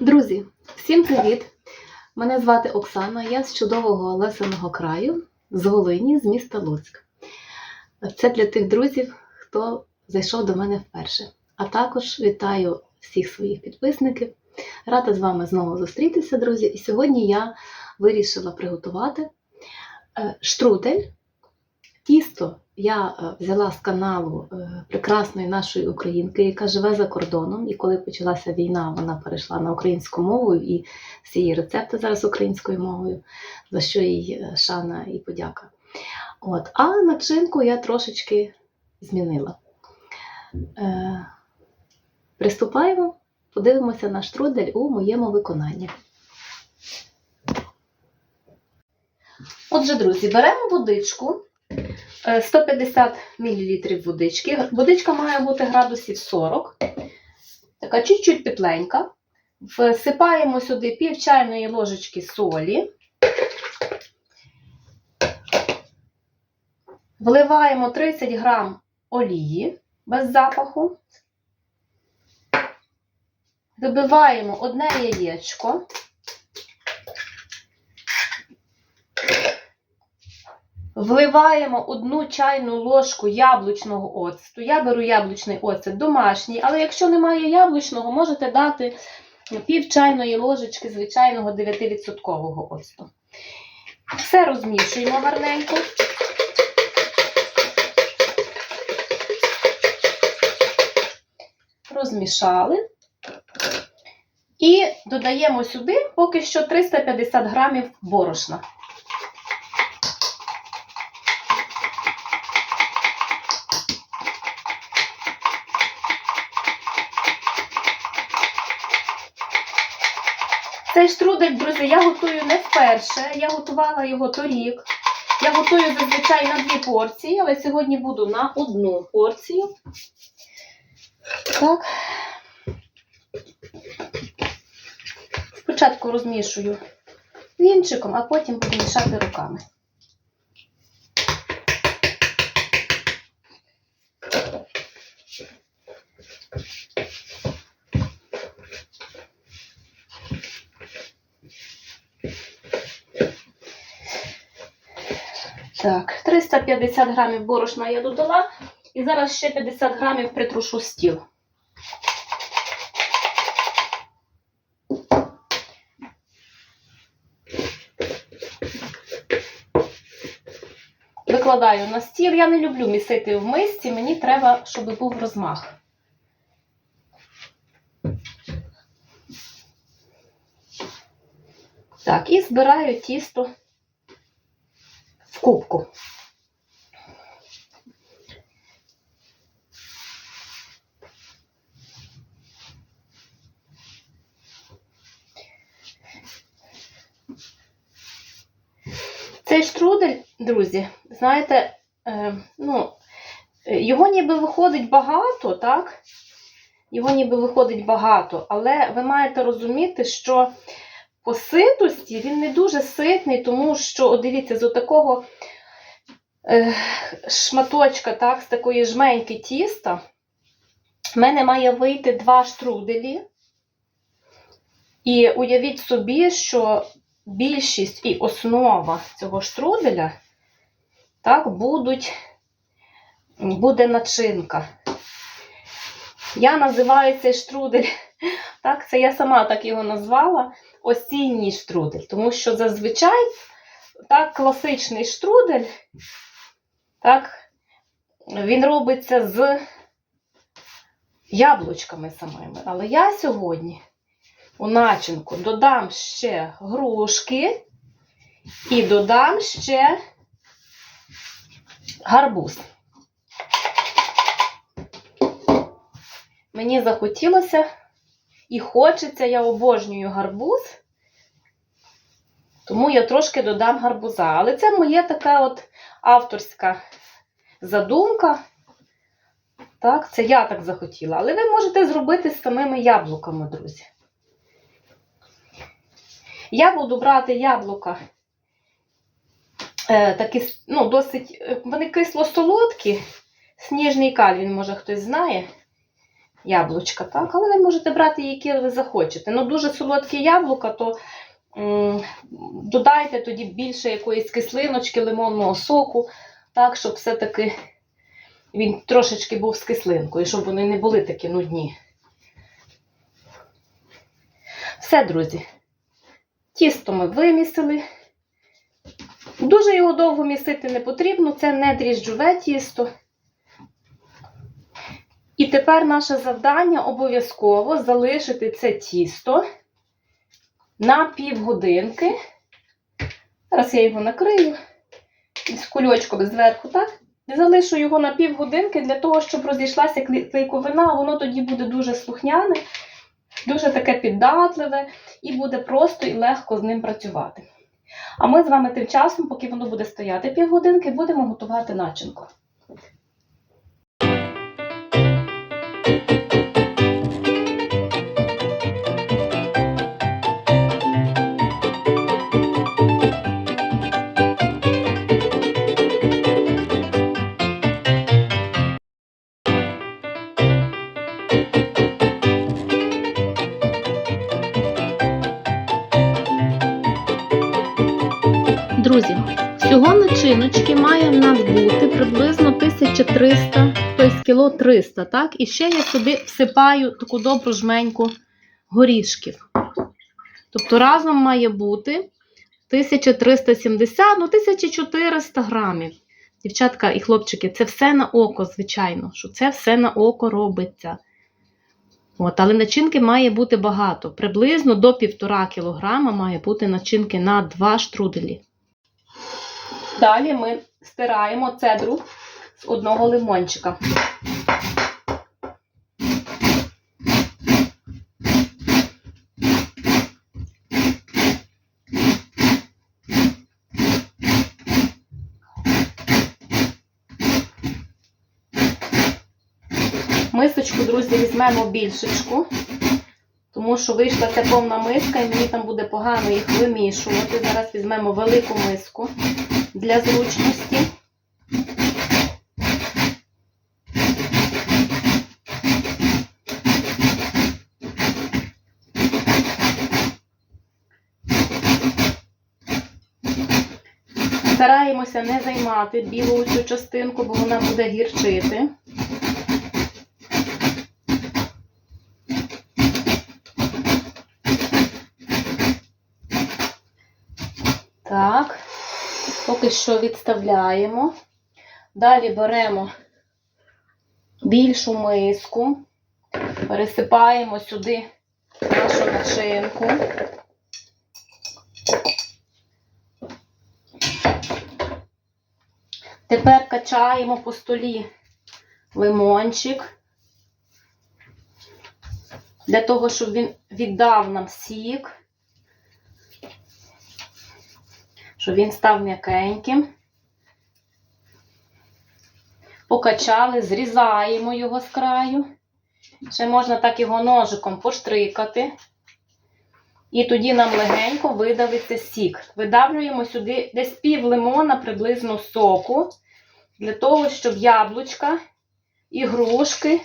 Друзі, всім привіт! Мене звати Оксана, я з чудового Лесеного краю, з Волині, з міста Луцьк. Це для тих друзів, хто зайшов до мене вперше. А також вітаю всіх своїх підписників. Рада з вами знову зустрітися, друзі. І сьогодні я вирішила приготувати е, штрудель. Тісто я е, взяла з каналу е, прекрасної нашої українки, яка живе за кордоном. І коли почалася війна, вона перейшла на українську мову і всі її рецепти зараз українською мовою, за що їй е, шана і подяка. От. А начинку я трошечки змінила. Е, приступаємо, подивимося на штрудель у моєму виконанні. Отже, друзі, беремо водичку. Е, 150 мл водички. Водичка має бути градусів 40. Така чуть-чуть тепленька. Всипаємо сюди пів чайної ложечки солі. Вливаємо 30 грам олії без запаху. Вибиваємо одне яєчко. Вливаємо одну чайну ложку яблучного оцту. Я беру яблучний оцет домашній, але якщо немає яблучного, можете дати пів чайної ложечки звичайного 9% оцту. Все розмішуємо гарненько. Розмішали. І додаємо сюди поки що 350 грамів борошна. Цей штрудель, друзі, я готую не вперше. Я готувала його торік. Я готую зазвичай на дві порції, але сьогодні буду на одну порцію. Так. Спочатку розмішую вінчиком, а потім буду мішати руками. Так, 350 грамів борошна я додала. І зараз ще 50 грамів притрушу стіл. Викладаю на стіл. Я не люблю місити в мисці, мені треба, щоб був розмах. Так, і збираю тісто в кубку. Цей штрудель, друзі, знаєте, е, ну, його ніби виходить багато, так? Його ніби виходить багато, але ви маєте розуміти, що по ситості він не дуже ситний, тому що, от дивіться, з отакого е, шматочка, так, з такої жменьки тіста, в мене має вийти два штруделі. І уявіть собі, що більшість і основа цього штруделя так, будуть, буде начинка. Я називаю цей штрудель, так, це я сама так його назвала, осінній штрудель. Тому що зазвичай так, класичний штрудель, так, він робиться з яблучками самими. Але я сьогодні у начинку додам ще грушки і додам ще гарбуз. Мені захотілося і хочеться, я обожнюю гарбуз, тому я трошки додам гарбуза. Але це моя така от авторська задумка. Так, це я так захотіла. Але ви можете зробити з самими яблуками, друзі. Я буду брати яблука е, такі, ну, досить, е, вони кисло-солодкі, сніжний кальвін, може хтось знає. Яблучка, так? Але ви можете брати, які ви захочете. Ну, дуже солодкі яблука, то м, додайте тоді більше якоїсь кислиночки, лимонного соку, так, щоб все-таки він трошечки був з кислинкою, щоб вони не були такі нудні. Все, друзі. Тісто ми вимісили. Дуже його довго місити не потрібно, це не дріжджове тісто. І тепер наше завдання обов'язково залишити це тісто на півгодинки. Зараз я його накрию з кульочком зверху, так? І залишу його на півгодинки для того, щоб розійшлася клей- клейковина, воно тоді буде дуже слухняне, дуже таке піддатливе і буде просто і легко з ним працювати. А ми з вами тим часом, поки воно буде стояти півгодинки, будемо готувати начинку. 1300, тобто кіло 300, так? І ще я собі всипаю таку добру жменьку горішків. Тобто разом має бути 1370, ну 1400 грамів. Дівчатка і хлопчики, це все на око, звичайно, що це все на око робиться. От, але начинки має бути багато. Приблизно до 1,5 кг має бути начинки на 2 штруделі. Далі ми стираємо цедру з одного лимончика. Мисочку, друзі, візьмемо більшечку, тому що вийшла ця повна миска, і мені там буде погано їх вимішувати. Зараз візьмемо велику миску для зручності. Стараємося не займати білу цю частинку, бо вона буде гірчити. Так, поки що відставляємо. Далі беремо більшу миску, пересипаємо сюди нашу начинку. Тепер качаємо по столі лимончик, для того, щоб він віддав нам сік. щоб він став м'якеньким. Покачали, зрізаємо його з краю. Ще можна так його ножиком поштрикати. І тоді нам легенько видавиться сік. Видавлюємо сюди десь пів лимона приблизно соку, для того, щоб яблучка і грушки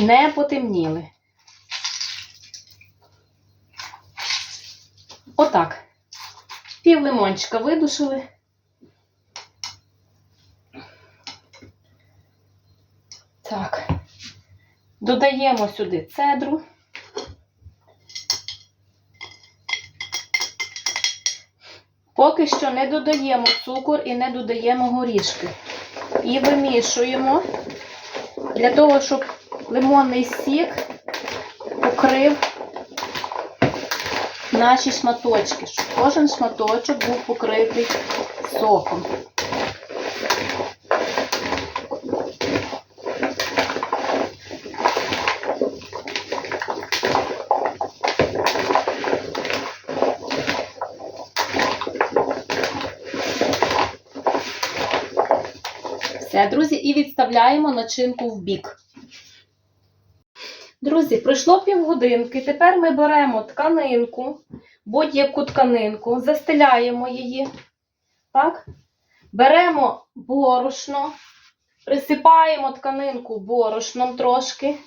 не потемніли. Отак. Пів лимончика видушили. Так. Додаємо сюди цедру. Поки що не додаємо цукор і не додаємо горішки. І вимішуємо для того, щоб лимонний сік покрив наші шматочки, щоб кожен шматочок був покритий соком. Все, друзі, і відставляємо начинку в бік. Друзі, пройшло півгодинки. Тепер ми беремо тканинку, будь-яку тканинку, застеляємо її. Так? Беремо борошно Присипаємо тканинку борошном трошки.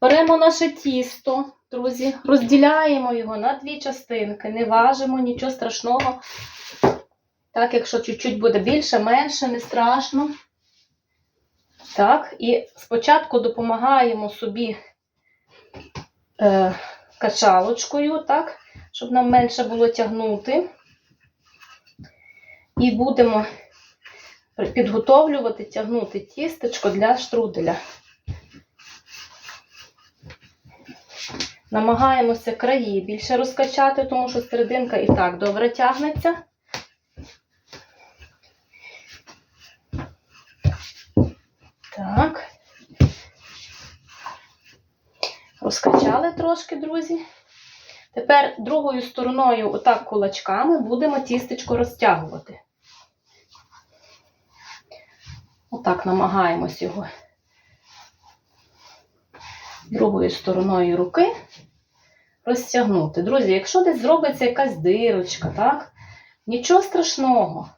Беремо наше тісто, друзі, розділяємо його на дві частинки, не важимо, нічого страшного. Так, якщо чуть-чуть буде більше, менше, не страшно. Так, і спочатку допомагаємо собі е, качалочкою, так, щоб нам менше було тягнути. І будемо підготовлювати, тягнути тістечко для штруделя. Намагаємося краї більше розкачати, тому що серединка і так добре тягнеться. Так. Розкачали трошки, друзі. Тепер другою стороною, отак кулачками, будемо тістечко розтягувати. Отак намагаємось його другою стороною руки розтягнути. Друзі, якщо десь зробиться якась дирочка, так? Нічого страшного.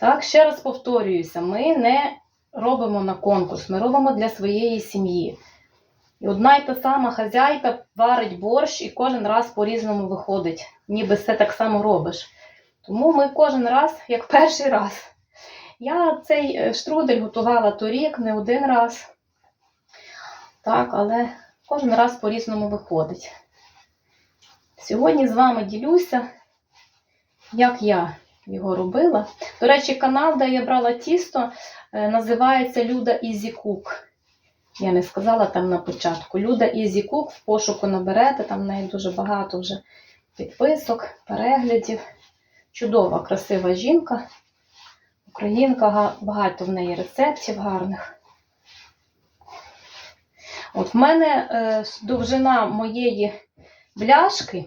Так, ще раз повторююся, ми не робимо на конкурс, ми робимо для своєї сім'ї. І одна й та сама хазяйка варить борщ і кожен раз по-різному виходить, ніби все так само робиш. Тому ми кожен раз, як перший раз. Я цей е, штрудель готувала торік, не один раз. Так, але кожен раз по-різному виходить. Сьогодні з вами ділюся, як я його робила. До речі, канал, де я брала тісто, е, називається Люда Easy Cook. Я не сказала там на початку. Люда Easy Cook в пошуку наберете, там в неї дуже багато вже підписок, переглядів. Чудова, красива жінка. Українка, багато в неї рецептів гарних. От в мене е, довжина моєї бляшки,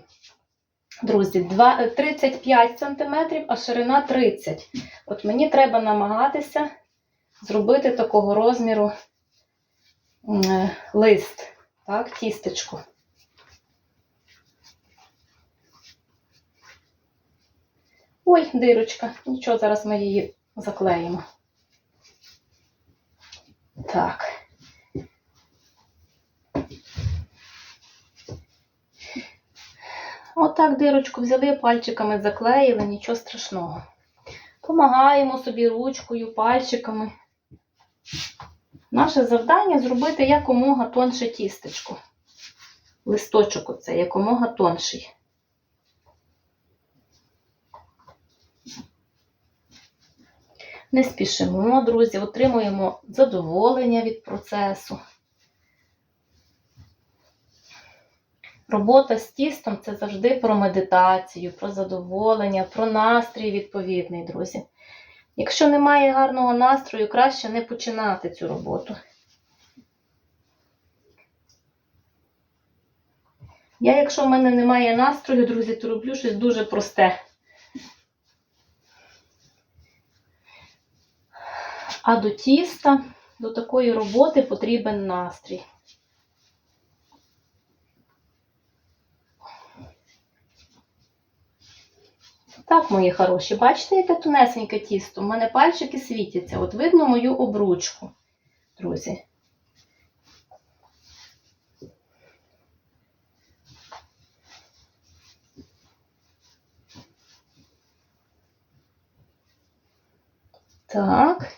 друзі, два- е, 35 см, а ширина 30 От мені треба намагатися зробити такого розміру лист, так, тістечко. Ой, дирочка, нічого, зараз ми її заклеїмо. Так. Отак дирочку взяли, пальчиками заклеїли, нічого страшного. Помагаємо собі ручкою, пальчиками. Наше завдання зробити якомога тонше тістечко. Листочок оце якомога тонший. Не спішимо, друзі, отримуємо задоволення від процесу. Робота з тістом це завжди про медитацію, про задоволення, про настрій відповідний, друзі. Якщо немає гарного настрою, краще не починати цю роботу. Я, якщо в мене немає настрою, друзі, то роблю щось дуже просте. А до тіста, до такої роботи потрібен настрій. Так, мої хороші, бачите, яке тонесеньке тісто? У мене пальчики світяться. От видно мою обручку, друзі. Так.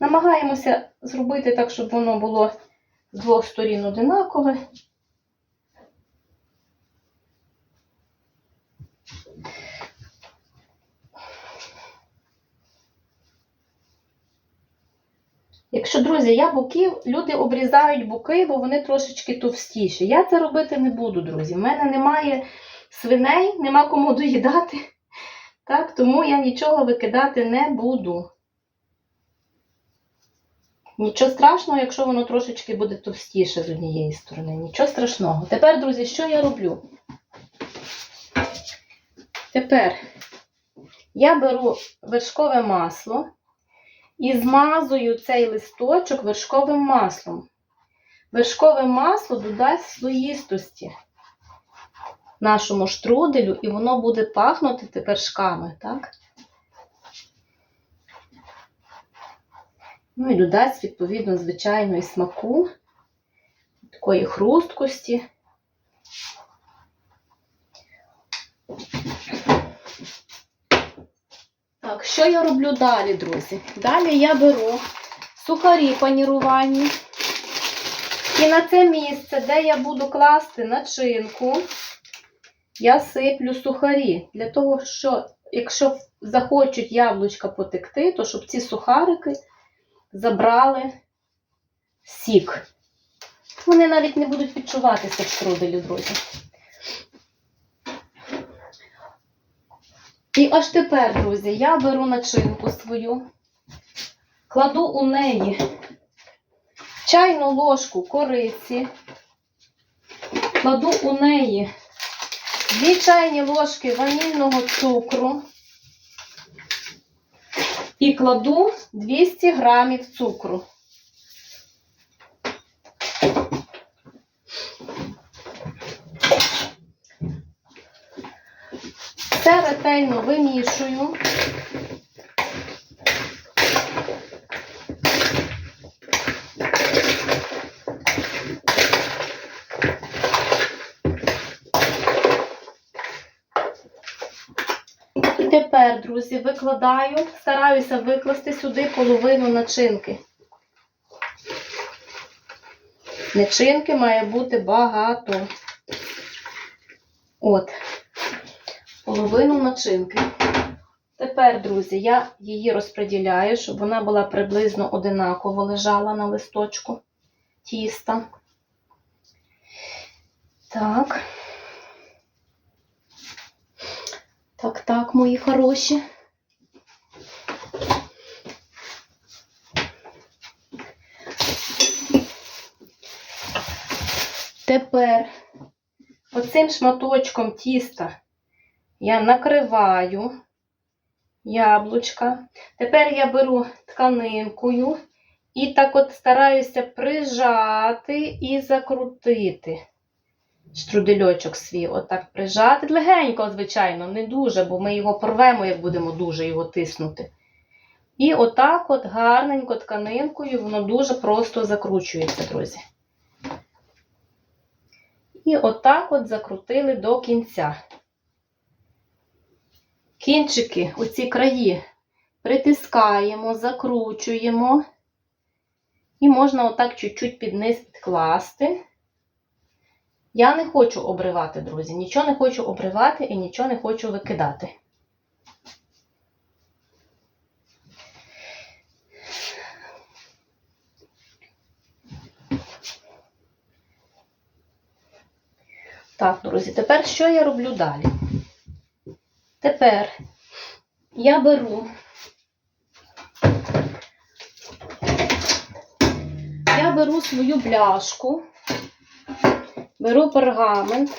Намагаємося зробити так, щоб воно було з двох сторін одинакове. Якщо, друзі, я боків, люди обрізають боки, бо вони трошечки товстіші. Я це робити не буду, друзі. У мене немає свиней, нема кому доїдати. Так, тому я нічого викидати не буду. Нічого страшного, якщо воно трошечки буде товстіше з однієї сторони. Нічого страшного. Тепер, друзі, що я роблю? Тепер я беру вершкове масло і змазую цей листочок вершковим маслом. Вершкове масло додасть слоїстості. нашому штруделю, і воно буде пахнути вершками, так? Ну і додасть, відповідно, звичайно, і смаку, такої хрусткості. Так, що я роблю далі, друзі? Далі я беру сухарі панірувальні. І на це місце, де я буду класти начинку, я сиплю сухарі. Для того, що, якщо захочуть яблучка потекти, то щоб ці сухарики забрали сік. Вони навіть не будуть відчуватися в штруделі, друзі. І аж тепер, друзі, я беру начинку свою, кладу у неї чайну ложку кориці, кладу у неї 2 чайні ложки ванільного цукру і кладу 200 грамів цукру. Ретельно вимішую. І тепер, друзі, викладаю, стараюся викласти сюди половину начинки. Начинки має бути багато. От, половину начинки. Тепер, друзі, я її розподіляю, щоб вона була приблизно одинаково лежала на листочку тіста. Так. Так, так, мої хороші. Тепер оцим шматочком тіста я накриваю яблучка. Тепер я беру тканинкою і так от стараюся прижати і закрутити штрудельочок свій. Отак прижати. Легенько, звичайно, не дуже, бо ми його порвемо, як будемо дуже його тиснути. І отак от гарненько тканинкою воно дуже просто закручується, друзі. І отак от закрутили до кінця. Кінчики, оці краї, притискаємо, закручуємо. І можна отак чуть-чуть під низ підкласти. Я не хочу обривати, друзі. Нічого не хочу обривати і нічого не хочу викидати. Так, друзі, тепер що я роблю далі? Тепер я беру, я беру свою бляшку, беру пергамент.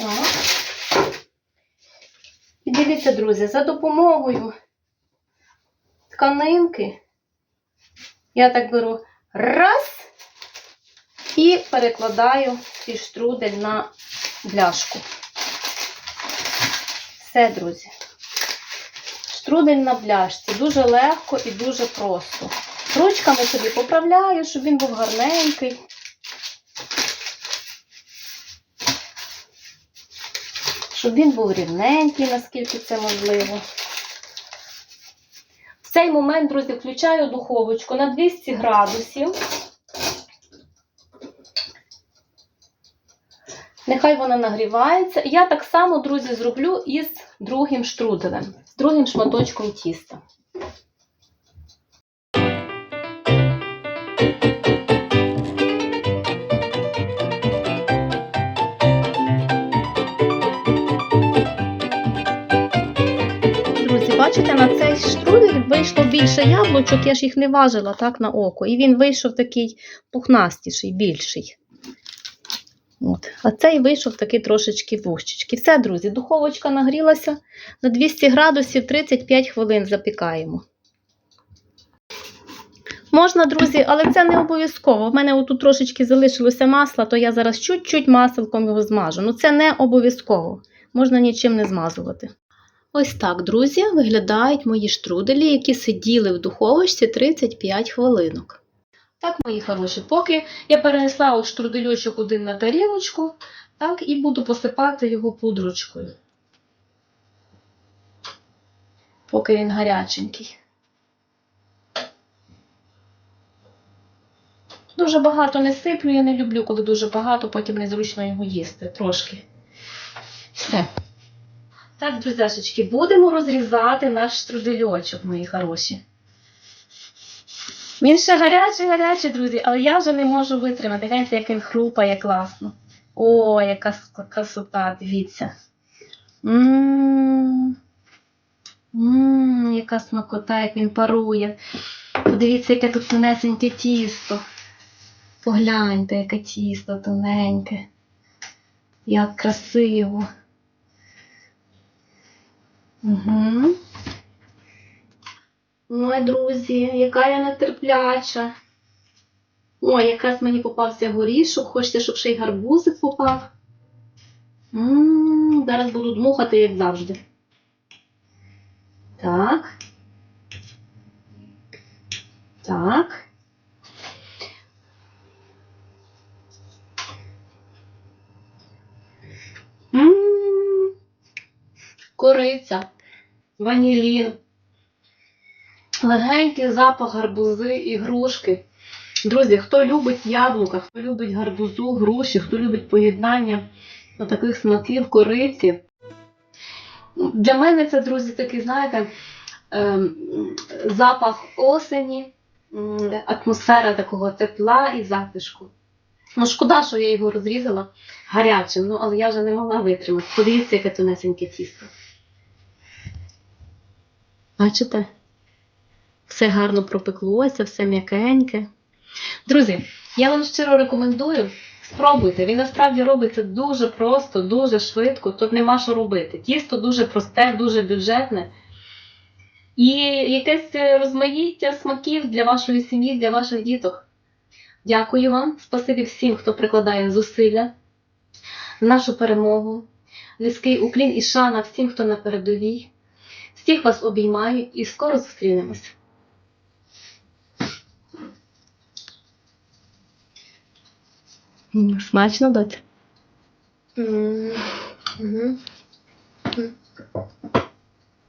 Так. І дивіться, друзі, за допомогою тканинки я так беру раз і перекладаю цей штрудель на бляшку. Все, друзі. Штрудель на бляшці. Дуже легко і дуже просто. Ручками собі поправляю, щоб він був гарненький. Щоб він був рівненький, наскільки це можливо. В цей момент, друзі, включаю духовочку на 200 градусів. Нехай вона нагрівається. Я так само, друзі, зроблю із другим штруделем, з другим шматочком тіста. Бачите, на цей штрудель вийшло більше яблучок, я ж їх не важила так на око. І він вийшов такий пухнастіший, більший. От. А цей вийшов такий трошечки вущички. Все, друзі, духовочка нагрілася на 200 градусів 35 хвилин запікаємо. Можна, друзі, але це не обов'язково. В мене отут трошечки залишилося масла, то я зараз чуть-чуть маселком його змажу. Ну це не обов'язково. Можна нічим не змазувати. Ось так, друзі, виглядають мої штруделі, які сиділи в духовочці 35 хвилинок. Так, мої хороші, поки я перенесла от штрудельочок один на тарілочку, так і буду посипати його пудрочкою. Поки він гаряченький. Дуже багато не сиплю, я не люблю, коли дуже багато, потім незручно його їсти. Трошки. Все. Так, друзяшечки, будемо розрізати наш штрудельочок, мої хороші. Він ще гарячий, гарячий, друзі, але я вже не можу витримати. Гляньте, як він хрупає класно. О, яка красота, дивіться. Мм. Мм, яка смакота, як він парує. Подивіться, яке тут тонесеньке тісто. Погляньте, яке тісто тоненьке. Як красиво. Угу. Ой, друзі, яка я нетерпляча. Ой, якраз мені попався горішок. Хочете, щоб ще й гарбузик попав? м зараз буду дмухати, як завжди. Так. Так. М, Кориця, ванілін, легенький запах гарбузи і грушки. Друзі, хто любить яблука, хто любить гарбузу, груші, хто любить поєднання таких смаків кориці. Для мене це, друзі, такий, знаєте, ем, запах осені, атмосфера такого тепла і затишку. Ну, шкода, що я його розрізала гарячим, ну, але я вже не могла витримати. Подивіться, яке тонесеньке тісто. Бачите? Все гарно пропеклося, все м'якеньке. Друзі, я вам щиро рекомендую. Спробуйте, він насправді робиться дуже просто, дуже швидко, тут нема що робити. Тісто дуже просте, дуже бюджетне. І якесь розмаїття смаків для вашої сім'ї, для ваших діток. Дякую вам, спасибі всім, хто прикладає зусилля нашу перемогу. Низький уклін і шана всім, хто на передовій. Всіх вас обіймаю і скоро зустрінемось. Смачно, доця? Мгм. М.